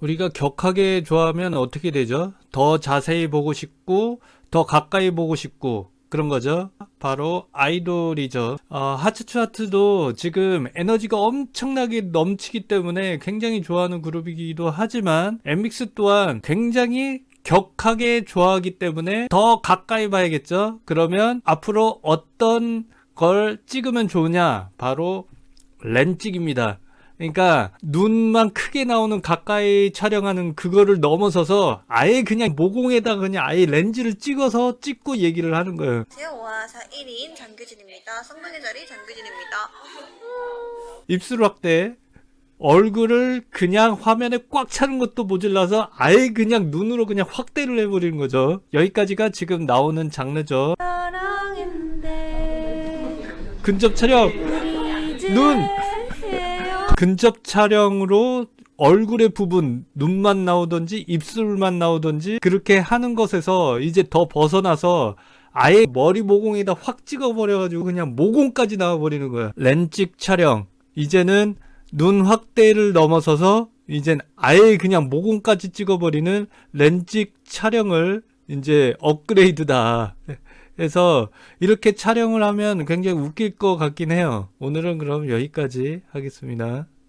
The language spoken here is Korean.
우리가 격하게 좋아하면 어떻게 되죠? 더 자세히 보고 싶고, 더 가까이 보고 싶고, 그런 거죠. 바로 아이돌이죠. 어, 하츠츠 하트도 지금 에너지가 엄청나게 넘치기 때문에 굉장히 좋아하는 그룹이기도 하지만 엠믹스 또한 굉장히 격하게 좋아하기 때문에 더 가까이 봐야겠죠. 그러면 앞으로 어떤 걸 찍으면 좋으냐? 바로 렌 찍입니다. 그러니까 눈만 크게 나오는 가까이 촬영하는 그거를 넘어서서 아예 그냥 모공에다 그냥 아예 렌즈를 찍어서 찍고 얘기를 하는 거예요. 안녕하세요. 오아사 1인 장규진입니다. 성동의 자리 장규진입니다. 입술 확대. 얼굴을 그냥 화면에 꽉 차는 것도 모질라서 아예 그냥 눈으로 그냥 확대를 해버리는 거죠. 여기까지가 지금 나오는 장르죠. 근접 촬영. 눈! 근접 촬영으로 얼굴의 부분, 눈만 나오든지 입술만 나오든지 그렇게 하는 것에서 이제 더 벗어나서 아예 머리 모공에다 확 찍어버려가지고 그냥 모공까지 나와버리는 거야. 렌찍 촬영. 이제는 눈 확대를 넘어서서 이젠 아예 그냥 모공까지 찍어버리는 렌찍 촬영을 이제 업그레이드다. 그래서 이렇게 촬영을 하면 굉장히 웃길 것 같긴 해요. 오늘은 그럼 여기까지 하겠습니다.